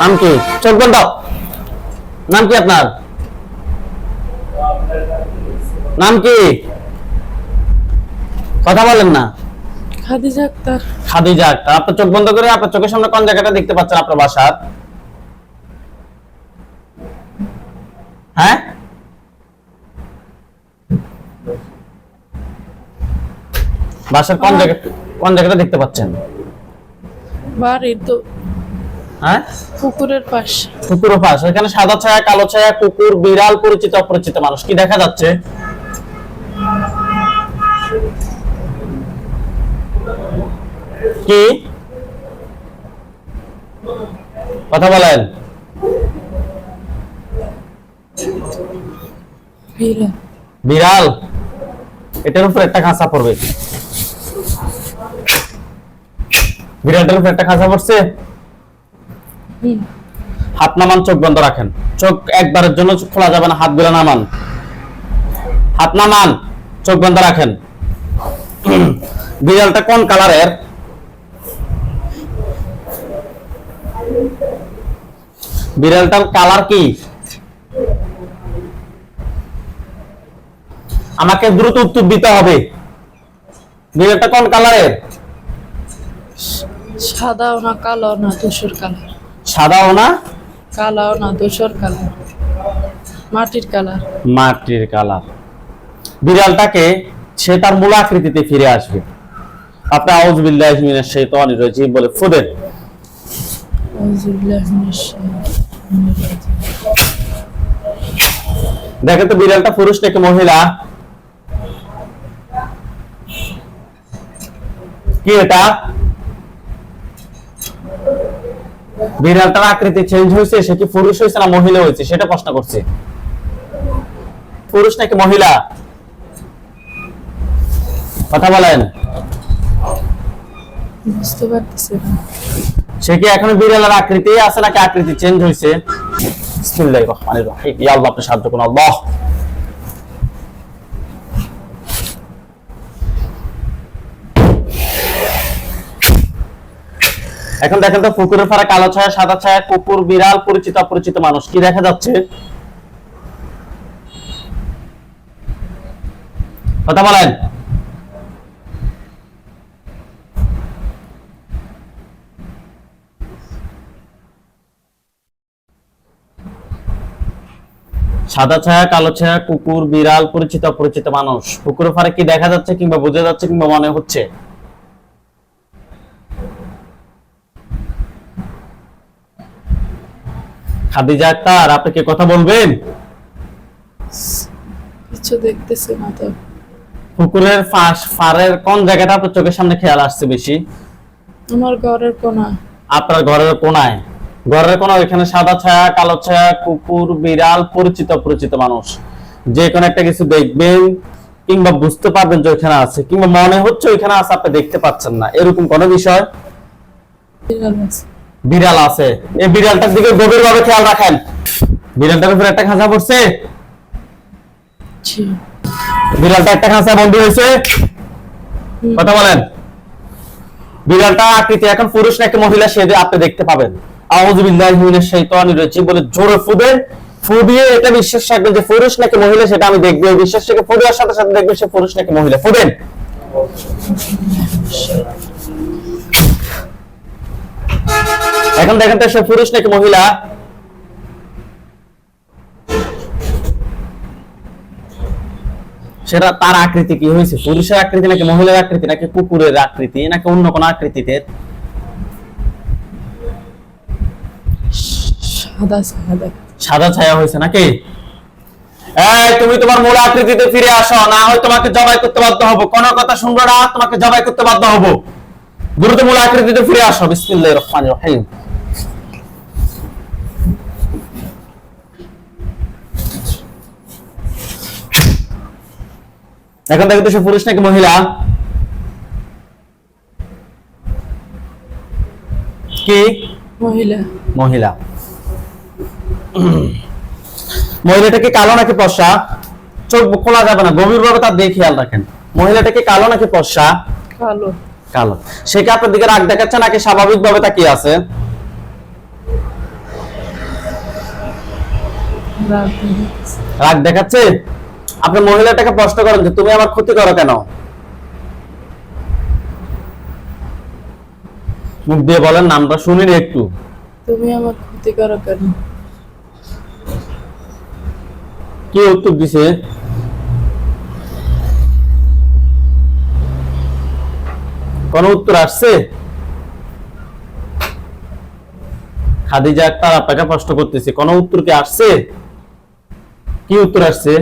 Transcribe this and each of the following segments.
নাম কি? চোখ বন্ধ। নাম কি আপনার? নাম কি? কথা বলেন না। খাদিজা আক্তার। খাদিজা আক্তার। আপনার চোখ বন্ধ করে আপনার চোখের সামনে কোন জায়গাটা দেখতে পাচ্ছেন আপনার বাসার? হ্যাঁ? বাসার কোন জায়গা কোন জায়গাটা দেখতে পাচ্ছেন? বাড়ির তো হ্যাঁ? পুকুরের পাশ। কুকুর পাশ। এখানে সাদা ছায়া কালো ছায়া কুকুর বিড়াল পরিচিত অপরিচিত মানুষ। কি দেখা যাচ্ছে? কি? কথা বলেন। বিড়াল? এটার উপর একটা খাঁচা পড়বে। বিড়ালটার উপর একটা খাঁচা পড়ছে? হাত নামান চোখ বন্ধ রাখেন। চোখ একবারের জন্য খোলা যাবে না হাতগুলা নামান। হাত নামান চোখ বন্ধ রাখেন। বিড়ালটা কোন কালারের? বিড়ালটার কালার কি? আমাকে দ্রুত উত্তর দিতে হবে। বিড়ালটা কোন কালারের? সাদাও না কালো না ধূসর কালার। সাদাও না? কালাও না ধূসর কালার। মাটির কালার। মাটির কালার। বিড়ালটাকে সে তার মূল আকৃতিতে ফিরে আসবে। আপনি আউজ বিল্লাহি মিনাশ শাইতানির রাজিম বলে আউযুবিল্লাহি মিনাশ দেখেন তো বিড়ালটা পুরুষ নাকি মহিলা? কি এটা? বিড়ালটার আকৃতি চেঞ্জ হয়েছে সে কি পুরুষ হয়েছে না মহিলা হয়েছে? সেটা প্রশ্ন করছে। পুরুষ নাকি মহিলা? কথা বলেন। বুঝতে পারতেছি না। সে কি এখনও বিড়ালের আকৃতি আছে নাকি আকৃতি চেঞ্জ হয়েছে? বিসমিল্লাহির রহমানির রহিম। ইয়া আল্লাহ আপনি সাহায্য করুন। আল্লাহ। এখন দেখেন তো, পুকুরের ফারা কালো ছায়া, সাদা ছায়া, কুকুর, বিড়াল, পরিচিত, অপরিচিত মানুষ। কি দেখা যাচ্ছে? কথা বলেন। সাদা ছায়া, কালো ছায়া, কুকুর, বিড়াল, পরিচিত, অপরিচিত মানুষ। পুকুরের ফারে কি দেখা যাচ্ছে কিংবা বোঝা যাচ্ছে কিংবা মনে হচ্ছে? খাদিজা আক্তার আপনি কি কথা বলবেন? কিছু দেখতেছি না তো। পুকুরের ফাঁস ফারের কোন জায়গাটা আপনার চোখের সামনে খেয়াল আসছে বেশি? আমার ঘরের কোনা। আপনার ঘরের কোনায়? ঘরের ওইখানে সাদা ছায়া কালো ছায়া কুকুর বিড়াল পরিচিত অপরিচিত মানুষ। যে কোনো একটা কিছু দেখবেন কিংবা বুঝতে পারবেন যে ওইখানে আছে কিংবা মনে হচ্ছে ওইখানে আছে আপনি দেখতে পাচ্ছেন না। এরকম কোনো বিষয়? বিড়াল আছে। এই বিড়ালটার দিকে গভীর ভাবে খেয়াল রাখেন। বিড়ালটার উপর একটা খাঁচা পড়ছে। বিড়ালটা একটা খাঁচা বন্ধ হয়েছে। কথা বলেন। বিড়ালটা আকৃতি এখন পুরুষ নাকি মহিলা সে যে আপনি দেখতে পাবেন। মিনাশ শাইতানির রাজিম বলে জোরে ফু দিয়ে এটা বিশ্বাস রাখবেন যে পুরুষ নাকি মহিলা সেটা আমি দেখব। বিশ্বাস থেকে ফু দেওয়ার সাথে সাথে দেখবেন সে পুরুষ নাকি মহিলা। এখন দেখেন তো সে পুরুষ নাকি মহিলা? সেটা তার আকৃতি কি হয়েছে? পুরুষের আকৃতি নাকি মহিলার আকৃতি নাকি কুকুরের আকৃতি নাকি অন্য কোন আকৃতিতে? সাদা ছায়া। হয়েছে নাকি? এই তুমি তোমার মূল আকৃতিতে ফিরে আসো না হয় তোমাকে জবাই করতে বাধ্য হব। কোন কথা শুনব না তোমাকে জবাই করতে বাধ্য হব। দ্রুত আকৃতিতে ফিরে আসো। বিসমিল্লাহ রহমান রহিম। এখন দেখো সে পুরুষ নাকি মহিলা? কি? মহিলা। মহিলা। মহিলাটাকে কালো নাকি পশা চোখ খোলা যাবে না গভীরভাবে তার খেয়াল রাখেন। মহিলাটাকে কালো নাকি পশা কালো। কালো। সে কি আপনার দিকে রাগ দেখাচ্ছে নাকি স্বাভাবিক ভাবে তাকিয়ে আছে? রাগ দেখাচ্ছে। আপনি মহিলাটাকে প্রশ্ন করেন যে তুমি আমার ক্ষতি করো কেন? মুখ দিয়ে বলেন নামটা শুনিনি একটু। তুমি আমার ক্ষতি করো কেন? কি উত্তর দিছে? কোন উত্তর আসছে? খাদিজা আক্তার আপনাকে প্রশ্ন করতেছে কোন উত্তর কি আসছে? কি উত্তর আসছে?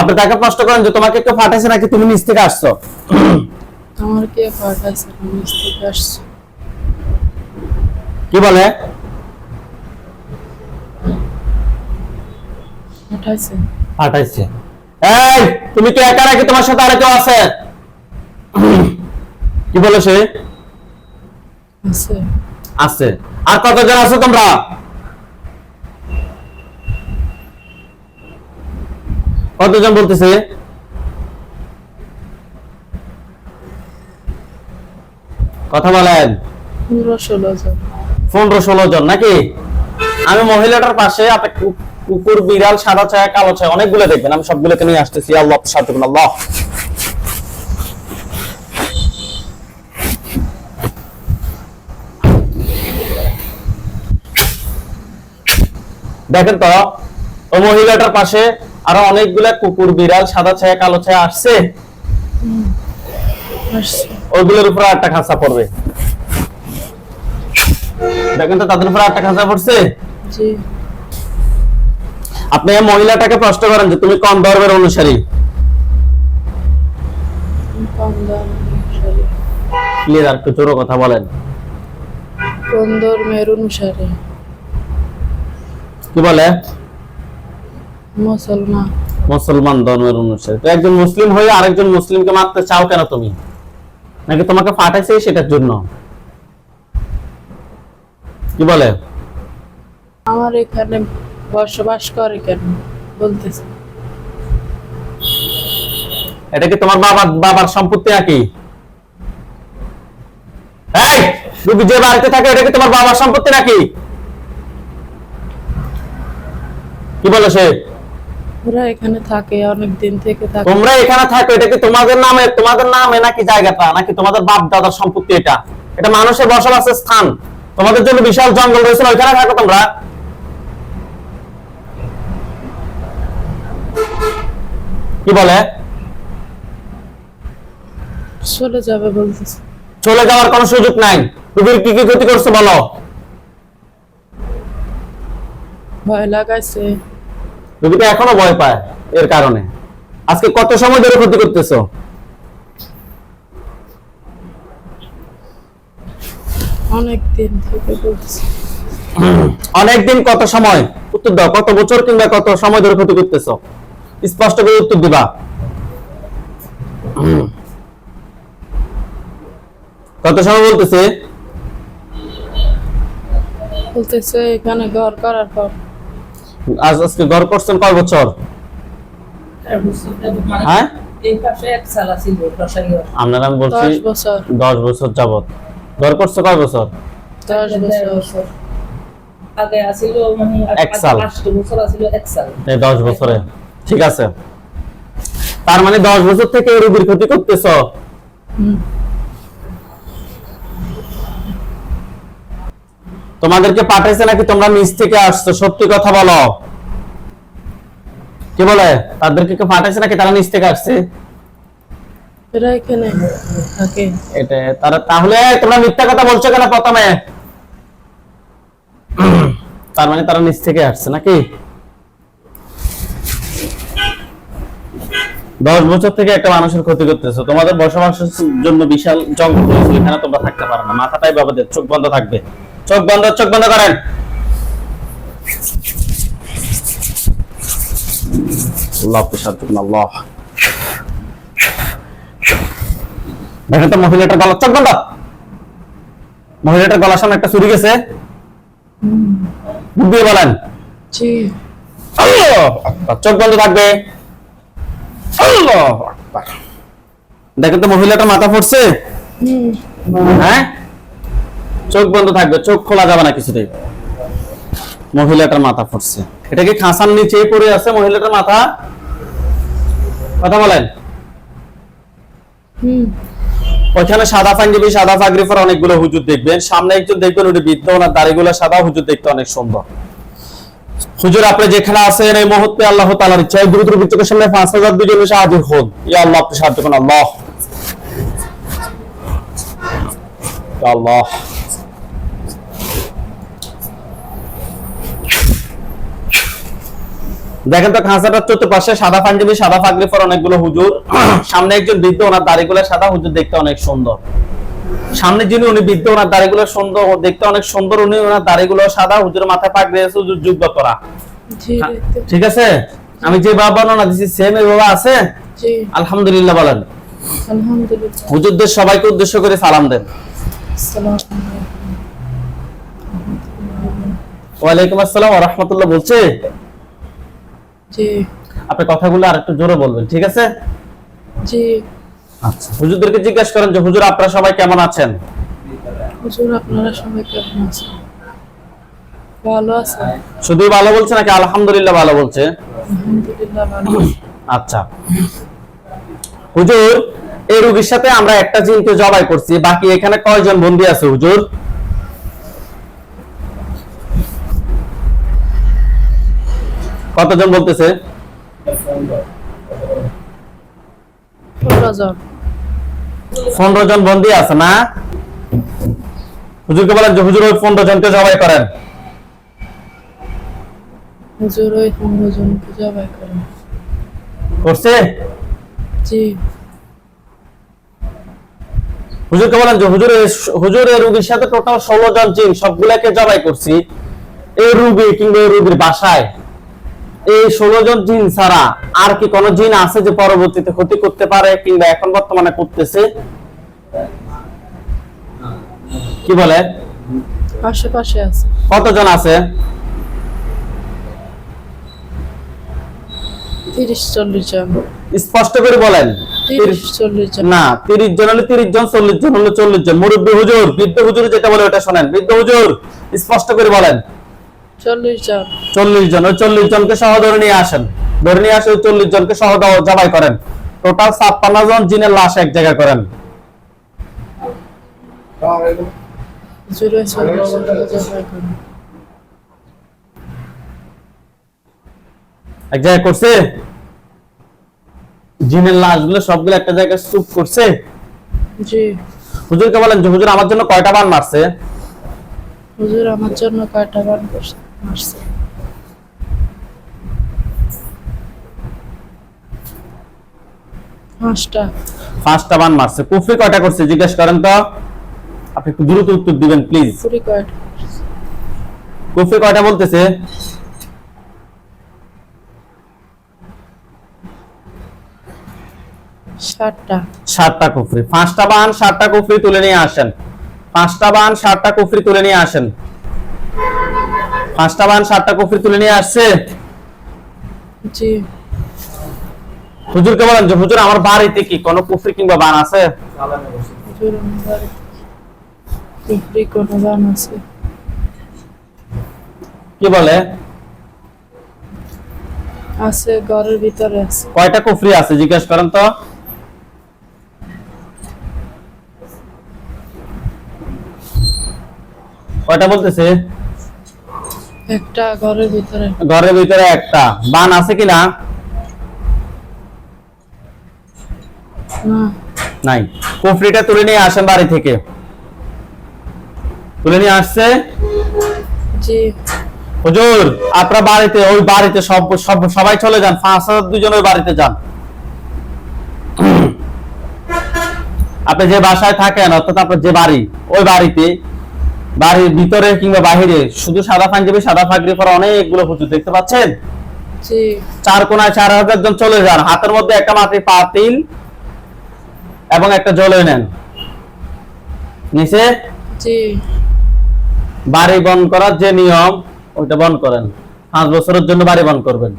আপনি তাকে প্রশ্ন করেন যে তোমাকে কেউ ফাটাইছে নাকি? তুমি নিচ থেকে আসছো? আমার কে নিচ থেকে আসছি। কি বলে? পাঠাইছে ফাটাইছে এই তুমি কি একা নাকি তোমার সাথে আরে কেউ আছে? কি বলে সে? আছে। আছে। আর কতজন আছো তোমরা? কতজন বলতেছে? কথা বলেন। পনেরো ষোলো জন। পনেরো ষোলো জন নাকি? আমি মহিলাটার পাশে আপনি কুকুর বিড়াল, সাদা ছায়া, কালো ছায়া, অনেকগুলো দেখবেন। আমি সবগুলোকে নিয়ে আসতেছি। আল্লাহ করুন, আল্লাহ। দেখেন তো, ও মহিলাটার পাশে আরও অনেকগুলা কুকুর, বিড়াল, সাদা ছায়া, কালো ছায়া আসছে। আসছে ওইগুলোর উপরে আটটা খাঁচা পড়বে। দেখেন তো, তাদের উপর আটটা খাঁচা পড়ছে? জি। আপনি এই মহিলাটাকে প্রশ্ন করেন যে তুমি কোন ধর্মের অনুসারী? ক্লিয়ার আর একটু জোরে কথা বলেন। কোন ধর্মের অনুসারে? কি বলে? মুসলমান। মুসলমান ধর্মের অনুসারী। তো একজন মুসলিম হয়ে আরেকজন মুসলিমকে মারতে চাও কেন তুমি? নাকি তোমাকে পাঠাইছে সেটার জন্য? কি বলে? আমার এখানে বসবাস করে কেন? বলতেছে। এটা কি তোমার বাবার বাবার সম্পত্তি নাকি? এই যে বাড়িতে থাকে এটা কি তোমার বাবার সম্পত্তি নাকি? কি বলে সে? ওরা এখানে থাকে অনেক দিন থেকে থাকে। তোমরা এখানে থাকো এটা কি তোমাদের নামে তোমাদের নামে নাকি জায়গাটা নাকি তোমাদের বাপ দাদার সম্পত্তি এটা? এটা মানুষের বসবাসের স্থান। তোমাদের জন্য বিশাল জঙ্গল রয়েছে ওইখানে থাকো তোমরা। কি বলে? চলে যাবে বলতেছে। চলে যাওয়ার কোনো সুযোগ নাই। রুবির কি কি ক্ষতি করছে বলো? ভয় লাগাইছে। রুবি তো এখনও ভয় পায় এর কারণে। আজকে কত সময় ধরে ক্ষতি করতেছো? অনেক দিন থেকে বলতেছে। অনেকদিন কত সময়? উত্তর দাও কত বছর কিংবা কত সময় ধরে ক্ষতি করতেছো? স্পষ্ট করে উত্তর দিবা। কত সময় বলতেছে? বলতেছে এখানে ঘর করার পর। আজ আজকে ঘর করছেন কয় বছর? হ্যাঁ? আপনারা আমি বলছি দশ বছর। দশ বছর যাবত ঘর করছে কয় বছর? দশ বছর। আগে আসিল মানে এক সাল। বছর আসিল এক সাল। দশ বছরে। ঠিক আছে। তার মানে দশ বছর থেকে রোগীর ক্ষতি করতেছ? তোমাদেরকে পাঠাইছে নাকি তোমরা নিচ থেকে আসছো? সত্যি কথা বলো। কি বলে? তাদেরকে কেউ পাঠাইছে নাকি তারা নিচ থেকে আসছে? এটা তারা তাহলে তোমরা মিথ্যা কথা বলছো কেন প্রথমে? তার মানে তারা নিচ থেকে আসছে নাকি? দশ বছর থেকে একটা মানুষের ক্ষতি করতেছো। তোমাদের বসবাসের জন্য বিশাল জঙ্গল রয়েছে এখানে তোমরা থাকতে পারো না। মাথাটাই বাবাদের চোখ বন্ধ থাকবে। চোখ বন্ধ চোখ বন্ধ করেন। দেখেন তো মহিলাটার গলা চোখ বন্ধ। মহিলাটার গলার সামনে একটা চুরি গেছে। মুখ দিয়ে বলেন। চোখ বন্ধ থাকবে। আল্লাহ আকবার। দেখেন তো মহিলাটা মাথা পড়ছে? হ্যাঁ? চোখ বন্ধ থাকবে চোখ খোলা যাবে না কিছুতেই। মহিলাটার মাথা পড়ছে। এটা কি খাসার নিচে পড়ে আছে মহিলাটার মাথা? কথা বলেন। ওইখানে সাদা পাঞ্জাবি সাদা পাগড়ি পরা অনেকগুলো হুজুর দেখবেন। সামনে একজন দেখবেন ওটি বৃদ্ধ ওনার দাড়িগুলো সাদা হুজুর দেখতে অনেক সুন্দর। হুজুর, আপনি যেখানে আছেন এই মুহূর্তে আল্লাহ তাআলার ইচ্ছায় দ্রুত বিচকের সামনে পাঁচ হাজার দুজন এসে হাজির হন। ইয়া আল্লাহ, আপনি সাহায্য করুন, আল্লাহ। আল্লাহ। দেখেন তো খাঁচাটার চতুর্পাশে সাদা পাঞ্জাবি সাদা পাগড়ি পরা অনেকগুলো হুজুর। সামনে একজন বৃদ্ধ, ওনার দাড়িগুলো সাদা, হুজুর দেখতে অনেক সুন্দর। সামনে যিনি উনি বৃদ্ধ ওনার দাড়িগুলো সুন্দর দেখতে অনেক সুন্দর উনি ওনার দাড়িগুলো সাদা হুজুর মাথায় পাক দিয়েছে হুজুর যুগতরা। জি ঠিক আছে? আমি যে বাবা বর্ণনা দিচ্ছি সেম এই বাবা আছে? আলহামদুলিল্লাহ বলেন। হুজুরদের সবাইকে উদ্দেশ্য করে সালাম দেন। ওয়ালাইকুম আসসালাম রাহমাতুল্লাহ বলছে। জি। আপনি কথাগুলো আর একটু জোরে বলবেন ঠিক আছে? জি। আচ্ছা। হুজুরদেরকে জিজ্ঞাসা করেন যে হুজুর আপনারা সবাই কেমন আছেন? হুজুর আপনারা সবাই কেমন আছেন? ভালো আছেন? শুধু ভালো বলছে নাকি আলহামদুলিল্লাহ ভালো বলছে? আলহামদুলিল্লাহ ভালো আচ্ছা। হুজুর এই রোগীর সাথে আমরা একটা জিনকে জবাই করছি বাকি এখানে কয়জন বন্দী আছে হুজুর? কতজন বলতেছে? পনেরো জন। পনেরো জন বন্দী আছে না? হুজুরকে বলেন যে হুজুর ওই পনেরো জনকে জবাই করেন। হুজুর ওই পনেরো জনকে জবাই করেন। করছে? জি। হুজুরকে বলেন যে হুজুর এই- হুজুর এই রোগীর সাথে টোটাল ষোলো জন জিন সবগুলাকে জবাই করছি। এই রোগী কিংবা এই রোগীর বাসায় এই ষোলো জন জিন ছাড়া আর কি কোন জিন আছে যে পরবর্তীতে ক্ষতি করতে পারে কিংবা এখন বর্তমানে করতেছে? কি বলে? আশেপাশে আছে। কতজন আছে? তিরিশ চল্লিশ জন। স্পষ্ট করে বলেন। তিরিশ চল্লিশ না তিরিশ জন হলে তিরিশ জন চল্লিশ জন হলে চল্লিশ জন। মুরব্বী হুজুর বৃদ্ধ হুজুর যেটা বলে ওটা শোনেন। বৃদ্ধ হুজুর স্পষ্ট করে বলেন। চল্লিশ জন। ওই চল্লিশ জনকে সহ ধরে নিয়ে আসেন। ধরে নিয়ে আসে ওই চল্লিশ জনকে সহ জবাই করেন। টোটাল ছাপ্পান্ন জন জিনের লাশ এক জায়গায় করেন। এক জায়গায় করছে? জিনের লাশগুলো সবগুলো একটা জায়গায় চুপ করছে? জি। হুজুরকে বলেন যে হুজুর আমার জন্য কয়টা বান মারছে? হুজুর আমার জন্য কয়টা গান করছে মারছে পাঁচটা পাঁচটা বান মারছে কুফরি কয়টা করছে? জিজ্ঞেস করেন তো। আপনি একটু দ্রুত উত্তর দিবেন প্লিজ কয়টা কুফরি কয়টা বলতেছে? সাতটা কুফরি। পাঁচটা বান সাতটা কুফরি তুলে নিয়ে আসেন। পাঁচটা বান সাতটা কুফরি তুলে নিয়ে আসেন। পাঁচটা বান সাতটা কুফরি তুলে নিয়ে আসছে। জি। হুজুরকে বলেন যে হুজুর আমার বাড়িতে কি কোনো কুফরি কিংবা বান আছে? হুজুর আমার বাড়িতে কুফরি কোনো গান আছে। কি বলে? আছে ঘরের ভিতরে আছে। কয়টা কুফরি আছে জিজ্ঞেস করেন তো। কয়টা বলতেছে? একটা ঘরের ভিতরে। ঘরের ভিতরে একটা। বান আছে কি না? নাই। কুফরিটা তুলে নিয়ে আসেন বাড়ি থেকে। তুলে নিয়ে আসছে? জি। হুজুর আপনার বাড়িতে ওই বাড়িতে সব সবাই চলে যান। পাঁচ হাজার দুজনের বাড়িতে যান। আপনি যে বাসায় থাকেন অর্থাৎ আপনার যে বাড়ি ওই বাড়িতে বাড়ির ভিতরে কিংবা বাহিরে শুধু সাদা পাঞ্জাবি সাদা ফাগরি পরা অনেকগুলো হুজুর দেখতে পাচ্ছেন? চার কোনায় চার হাজার জন চলে যান হাতের মধ্যে একটা মাটির পাতিল এবং একটা জলে নেন। নিচে? বাড়ি বন্ধ করার যে নিয়ম ওইটা বন্ধ করেন। পাঁচ বছরের জন্য বাড়ি বন্ধ করবেন।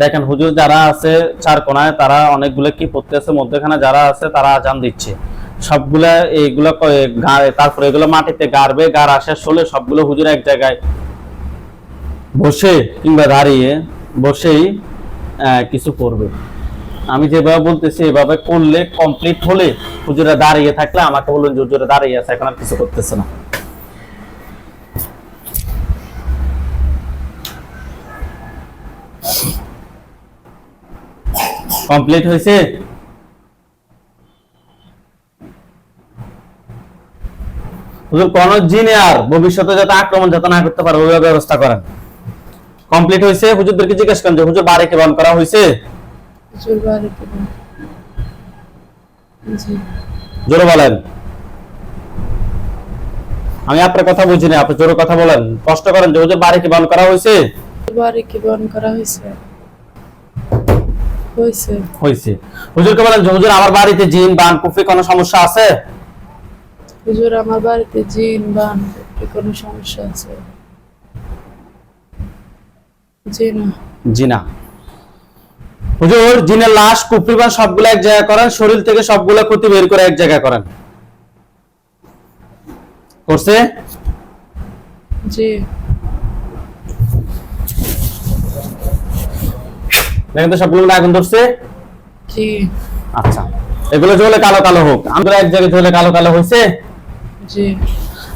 দেখেন হুজুর যারা আছে চার কোনায় তারা অনেকগুলো কি পড়তেছে মধ্যখানে যারা আছে তারা আজান দিচ্ছে। সবগুলা এইগুলো তারপরে এগুলো মাটিতে গাড়বে, গাড় আসে, শোলে সবগুলো হুজুর এক জায়গায় বসে কিংবা দাঁড়িয়ে বসেই কিছু করবে। আমি যেভাবে বলতেছি, এভাবে করলে কমপ্লিট হলে হুজুরা দাঁড়িয়ে থাকলে আমাকে বলুন যে হুজুরা দাঁড়িয়ে আছে, এখন আর কিছু করতেছে না। কমপ্লিট হয়েছে? হুজুর কোন জিনে আর ভবিষ্যতে যাতে আক্রমণ যাতে না করতে পারে ওই ব্যবস্থা করেন। কমপ্লিট হয়েছে? হুজুরদেরকে জিজ্ঞেস করেন যে হুজুর বাড়ি কে বন্ধ করা হয়েছে। জোরে বলেন। আমি আপনার কথা বুঝি না আপনি জোরে কথা বলেন। কষ্ট করেন যে হুজুর বাড়ি কি বন্ধ করা হয়েছে? বাড়ি কি বন্ধ করা হয়েছে। হয়েছে। হয়েছে। হুজুরকে বলেন যে হুজুর আমার বাড়িতে জিন বান কুফরি কোনো সমস্যা আছে? হুজুর আমার বাড়িতে জিন বান কোনো সমস্যা আছে? জি না হুজুর জিনের লাশ কুফরি বান সবগুলো এক জায়গায় করেন শরীর থেকে সবগুলো ক্ষতি বের করে এক জায়গায় করেন। করছে? জি। দেখেন তো সবগুলো আগুন ধরছে? জি। আচ্ছা। এগুলো কালো কালো হোক। আমরা এক জায়গায় কালো কালো হয়েছে? জি।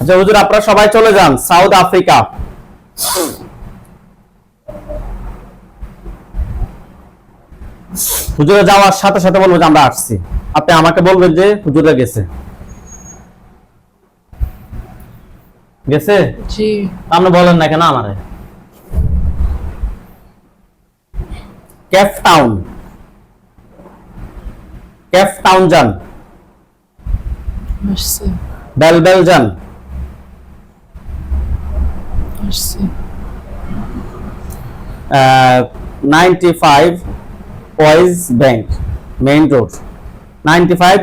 আচ্ছা হুজুর আপনারা সবাই চলে যান সাউথ আফ্রিকা। হুজুরে যাওয়ার সাথে সাথে বলব যে আমরা আসছি। আপনি আমাকে বলবেন যে হুজুরে গেছে। গেছে? জি। আপনি বলেন না কেন আমারে? Cap town. ক্যাপ টাউন যান। আসছে। বেলবেল যান। Ninety five wise bank main road ninety five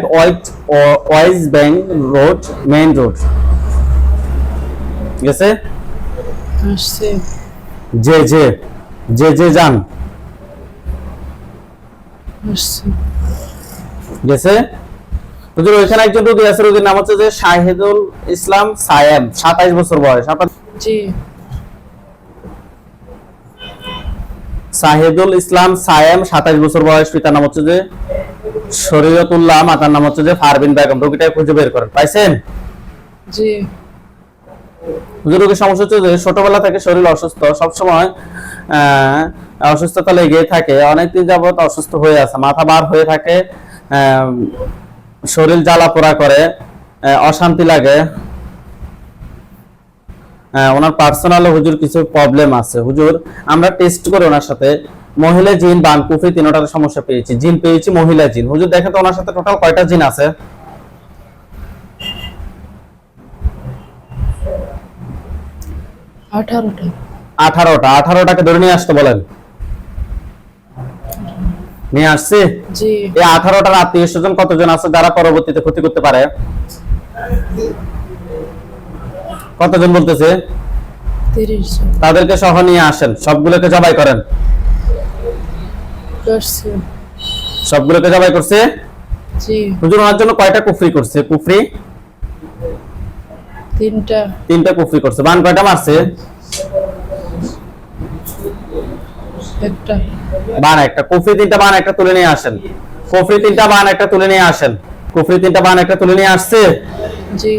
wise bank road main road আসছে। যে যে যে যে যান। গেছে হুজুর ওইখানে একজন রোগী আছে রোগীর নাম হচ্ছে যে শাহিদুল ইসলাম সায়েম সাতাইশ বছর বয়স। জি। সাহিদুল ইসলাম সায়েম সাতাইশ বছর বয়স পিতার নাম হচ্ছে যে শরীয়তুল্লাহ মাতার নাম হচ্ছে যে ফারবিন বেগম। রোগীটাকে খুঁজে বের করেন। পাইছেন? জি। রোগীর সমস্যা হচ্ছে যে ছোটবেলা থেকে শরীর অসুস্থ সবসময় অসুস্থতা লেগেই থাকে। অনেকদিন যাবত অসুস্থ হয়ে আছে মাথা বার হয়ে থাকে আহ, শরীর জ্বালা পোড়া করে অশান্তি লাগে। ওনার পার্সোনাল হুজুর কিছু প্রবলেম আছে। হুজুর আমরা টেস্ট করে ওনার সাথে। মহিলা জিন বান কুফি তিনটার সমস্যা পেয়েছি। জিন পেয়েছি মহিলা জিন। হুজুর দেখেন তো ওনার সাথে টোটাল কয়টা জিন আছে? আঠারোটা। আঠারোটা। আঠারোটাকে ধরে নিয়ে আসতে বলেন। নিয়ে আসছি। জি। এই আঠারোটার আত্মীয় স্বজন কতজন আছে যারা পরবর্তীতে ক্ষতি করতে পারে? কতজন বলতেছে? তাদেরকে সহ নিয়ে আসেন। সবগুলোকে জবাই করেন। করছে। সবগুলোকে জবাই করছে? হুজুর ওনার জন্য কয়টা কুফরি করছে? কুফরি? তিনটা। তিনটা কুফরি করছে। বান কয়টা মারছে একটা বান একটা কুফরি তিনটা বান একটা তুলে নিয়ে আসেন। কুফরি তিনটা বান একটা তুলে নিয়ে আসেন। কুফরি তিনটা বান একটা তুলে নিয়ে আসছে। জি।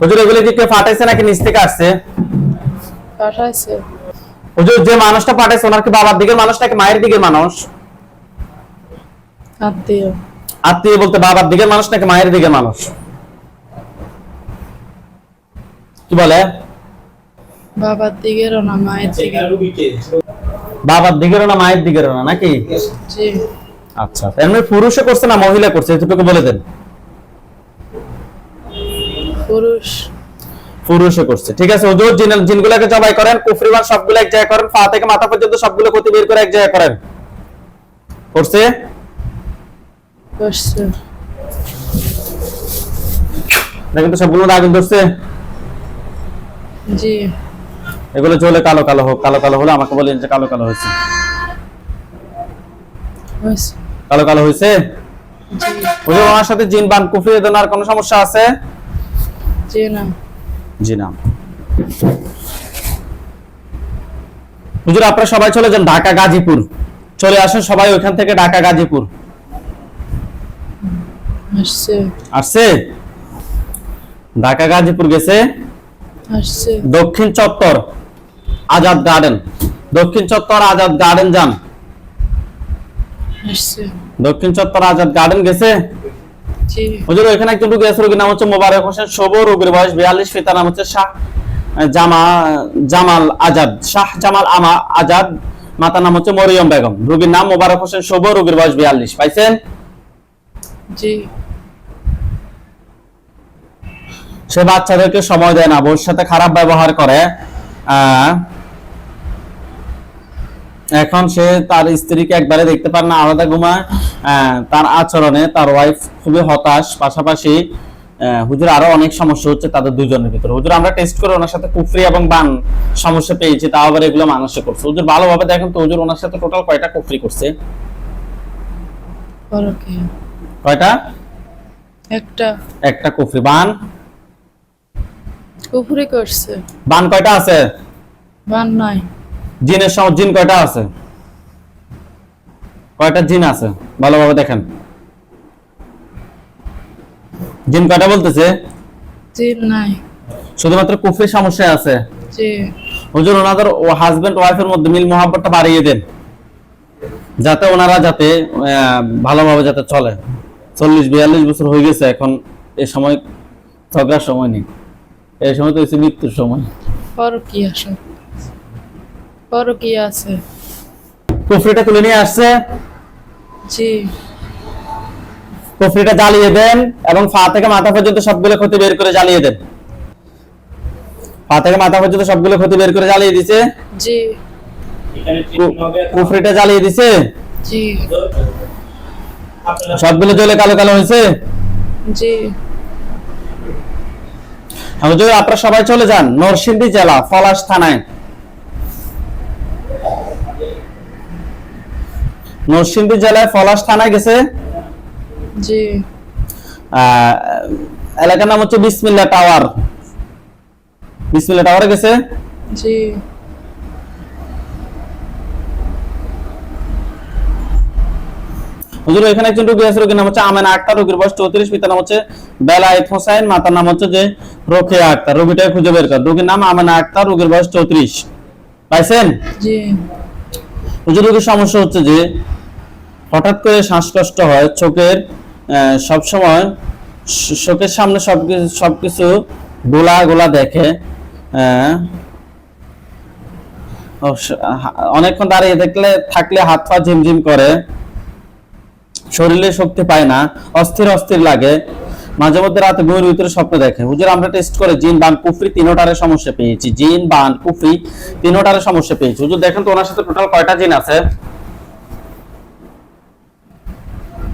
হুজুর এগুলো কি ফাটাইছে নাকি নিচ থেকে আসছে? পাঠাইছে। হুজুর যে মানুষটা পাঠাইছে ওনার কি বাবার দিকের মানুষ নাকি মায়ের দিকের মানুষ? আত্মীয়। আত্মীয় বলতে বাবার দিকের মানুষ নাকি মায়ের দিকের মানুষ? কি বলে? বাবার দিকেরও না মায়ের দিকে বাবার দিকেরও না মায়ের দিকেরও না নাকি? আচ্ছা এমনি পুরুষে করছে না মহিলা করছে? এটুকু বলে দেন। পুরুষ। পুরুষে করছে। ঠিক আছে হুজুর জিন জিনগুলোকে জবাই করেন সবগুলো এক জায়গায় করেন পা থেকে মাথা পর্যন্ত সবগুলো ক্ষতি বের করে এক জায়গায় করেন। করছে? করছে। দেখেন তো সবগুলো আগুন ধরছে। জি। এগুলো জ্বলে কালো কালো হোক কালো কালো হলে আমাকে বলেন যে কালো কালো হয়েছে। কালো কালো হয়েছে? হুজুর ওনার সাথে জিন বান কুফরি দেনার কোনো সমস্যা আছে? জি না। জি না। হুজুর আপনারা সবাই চলে যান ঢাকা গাজীপুর। চলে আসেন সবাই ওইখান থেকে ঢাকা গাজীপুর। আসছে। আসছে? ঢাকা গাজীপুর গেছে? আসছে। দক্ষিণ চত্বর। আজাদ গার্ডেন। দক্ষিণ চত্বর আজাদ গার্ডেন যান। দক্ষিণ চত্বর আজাদ গার্ডেন গেছে। হুজুর এখানে একজন রোগী আছে রোগীর নাম হচ্ছে মোবারক হোসেন শোভ রোগীর বয়স বিয়াল্লিশ পিতার নাম হচ্ছে শাহ জামা জামাল আজাদ শাহ জামাল আমা আজাদ মাতার নাম হচ্ছে মরিয়ম বেগম। রোগীর নাম মোবারক হোসেন শোভ রোগীর বয়স বিয়াল্লিশ। পাইছেন? জি। সে বাচ্চাদেরকে সময় দেয় না বোর সাথে খারাপ ব্যবহার করে। আহ, এখন সে তার স্ত্রীকে একবারে দেখতে পারে না আলাদা ঘুমায়। তার আচরণে তার ওয়াইফ খুবই হতাশ। পাশাপাশি হুজুর আরও অনেক সমস্যা হচ্ছে তাদের দুজনের ভিতরে। হুজুর আমরা টেস্ট করে ওনার সাথে কুফরি এবং বান সমস্যা পেয়েছি তাও আবার এগুলো মানুষে করছে। হুজুর ভালোভাবে দেখেন তো হুজুর ওনার সাথে টোটাল কয়টা কুফরি করছে? কয়টা? একটা। একটা কুফরি। বান? কুপুরি করছে। বান কয়টা আছে? বান নাই জিনের জিন কয়টা আছে? কয়টা জিন আছে? ভালোভাবে দেখেন। জিন কয়টা বলতেছে? জি নাই। শুধুমাত্র কুফরি সমস্যা আছে। জি। হুজুর ওনাদের হাজবেন্ড ওয়াইফের মধ্যে মিল মোহাব্বতটা বাড়িয়ে দেন। যাতে ওনারা যাতে ভালোভাবে যাতে চলে। চল্লিশ বিয়াল্লিশ বছর হয়ে গেছে এখন এই সময় ঝগড়ার সময় নেই। এই সময় তো হচ্ছে মৃত্যুর সময়। পরকি আসে পরকি আছে। কুফরিটা তুলে নিয়ে আসছে। জি। কুফরিটা জ্বালিয়ে দেন এবং পা থেকে মাথা পর্যন্ত সবগুলো ক্ষতি বের করে জ্বালিয়ে দেন। পা থেকে মাথা পর্যন্ত সবগুলো ক্ষতি বের করে জ্বালিয়ে দিছে। জি। কুফরিটা জ্বালিয়ে দিছে। জি। সবগুলো জ্বলে কালো কালো হয়েছে। জি। আমি যদি আপনারা সবাই চলে যান নরসিংদী জেলা পলাশ থানায়। নরসিংদী জেলায় পলাশ থানায় গেছে? জি। এলাকার নাম হচ্ছে বিসমিল্লা টাওয়ার। বিসমিল্লা টাওয়ারে গেছে? জি। হুজুর এখানে একজন রোগী আছে রোগীর নাম হচ্ছে আমেনা আক্তার রোগীর বয়স চৌত্রিশ পিতার নাম হচ্ছে বেলায়েত হোসাইন মাতার নাম হচ্ছে যে রোকেয়া আক্তার রোগীটাকে খুঁজে বের কর। রোগীর নাম আমেনা আক্তার রোগীর বয়স চৌত্রিশ। পাইছেন? জি। হুজুর রোগীর সমস্যা হচ্ছে যে হঠাৎ করে শ্বাসকষ্ট হয় চোখের আহ, সবসময় চোখের সামনে সবকিছু সবকিছু গোলা গোলা দেখে অনেকক্ষণ দাঁড়িয়ে দেখলে থাকলে হাত পা ঝিমঝিম করে শরীরে শক্তি পায় না অস্থির অস্থির লাগে মাঝে মধ্যে রাতে ঘুমের ভিতরে স্বপ্ন দেখে। হুজুর আমরা টেস্ট করে জিন বান কুফরি তিনোটারে সমস্যা পেয়েছি। জিন বান কুফরি তিনোটারে সমস্যা পেয়েছি। হুজুর দেখেন তো ওনার সাথে টোটাল কয়টা জিন আছে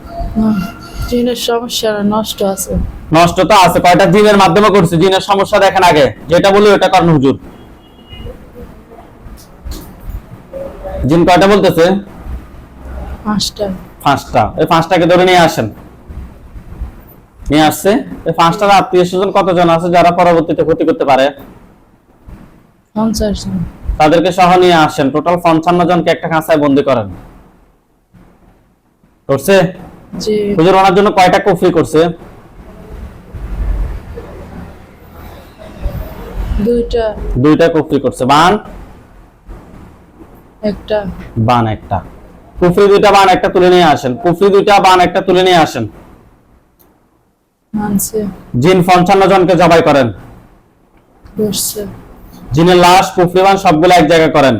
না, জিনের সমস্যা নষ্ট আছে। নষ্ট তো আছে কয়টা জিনের মাধ্যমে করছে? জিনের সমস্যা দেখেন আগে। যেটা বলি ওটা করেন হুজুর। জিন কয়টা বলতেছে? পাঁচটা। পাঁচটা। এই পাঁচটাকে ধরে নিয়ে আসেন। নিয়ে আসছে। এই পাঁচটার আত্মীয় স্বজন কতজন আছে যারা পরবর্তীতে ক্ষতি করতে পারে? পঞ্চাশ জন। তাদেরকে সহ নিয়ে আসেন। টোটাল পঞ্চান্ন জনকে একটা খাঁচায় বন্দি করেন। করছে হুজুর ওনার জন্য কয়টা কুফরি করছে? দুইটা। দুইটা কুফরি করছে। বান? একটা। বান একটা। কুফরি দুইটা বান একটা তুলে নিয়ে আসেন। কুফরি দুইটা বান একটা তুলে নিয়ে আসেন। জিন পঞ্চান্ন জনকে জবাই করেন। জিনের লাশ কুফরি বান সবগুলো এক জায়গায় করেন।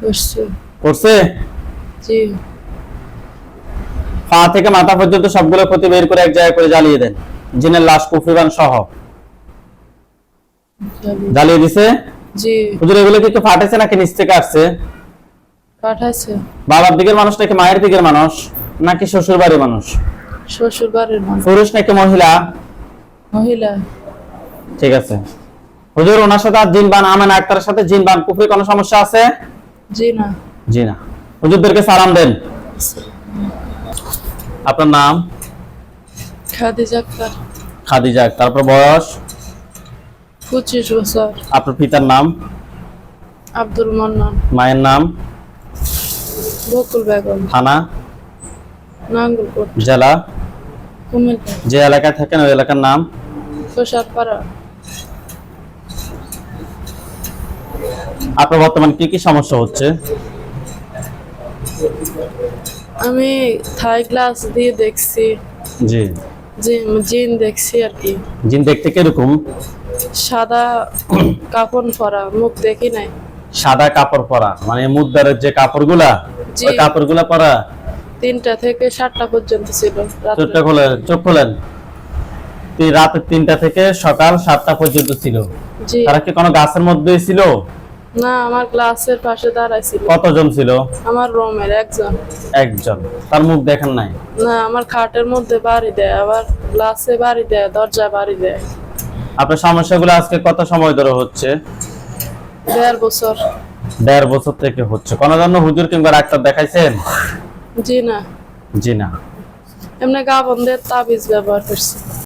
করছে। করছে? জি। পা থেকে মাথা পর্যন্ত সবগুলো ক্ষতি বের করে এক জায়গায় করে জ্বালিয়ে দেন। জিনের লাশ কুফরি বান সহ। জ্বালিয়ে দিছে? জি। হুজুর এগুলো কি একটু ফাটেছে নাকি নিচ থেকে আসছে? বাবার দিকের মানুষ নাকি মায়ের দিকের মানুষ? নাকি শ্বশুর বাড়ির মানুষ? শ্বশুর বাড়ির মানুষ। পুরুষ নাকি মহিলা? মহিলা। ঠিক আছে। হুজুর ওনার সাথে আর জিনবান আমেন আক্তারের সাথে জিনবান কুফরি কোনো সমস্যা আছে? জি না। জি না। হুজুরদেরকে সালাম দেন। আপনার নাম? খাদিজা আক্তার। খাদিজা তারপর বয়স? পঁচিশ বছর। আপনার পিতার নাম? আব্দুল মান্নান। মায়ের নাম? বকুল বেগম। থানা? নাঙ্গলকোট। জেলা? কুমিল্লা। যে এলাকায় থাকেন ওই এলাকার নাম? প্রসাদপাড়া। আপনার বর্তমান কি কি সমস্যা হচ্ছে? আমি থাই গ্লাস দিয়ে দেখছি। জি। জি- জিন দেখছি আর কি। জিন দেখতে কীরকম? সাদা কাপড় পরা মুখ দেখি নাই। সাদা কাপড় পরা মানে মুদ্রার যে কাপড়গুলা ওই কাপড়গুলা পরা? তিনটা থেকে সাতটা পর্যন্ত ছিল চোখটা খোলেন চোখ খোলেন? রাত তিনটা থেকে সকাল সাতটা পর্যন্ত ছিল। তারা কি কোনো গাছের মধ্যে ছিল? না আমার গ্লাসের পাশে দাঁড়াইছিল। কতজন ছিল? আমার রুমের একজন। একজন। তার মুখ দেখেন নাই? না আমার খাটের মধ্যে বাড়ি দেয় আবার গ্লাসে বাড়ি দেয় দরজা বাড়ি দেয়। আপনার সমস্যাগুলো আজকে কত সময় ধরে হচ্ছে? দেড় বছর। দেড় বছর থেকে হচ্ছে। কোনো জন্য হুজুর কিংবা ডাক্তার দেখাইছেন? জি না। জি না। এমনি গা বন্ধের তাবিজ ব্যবহার করছি।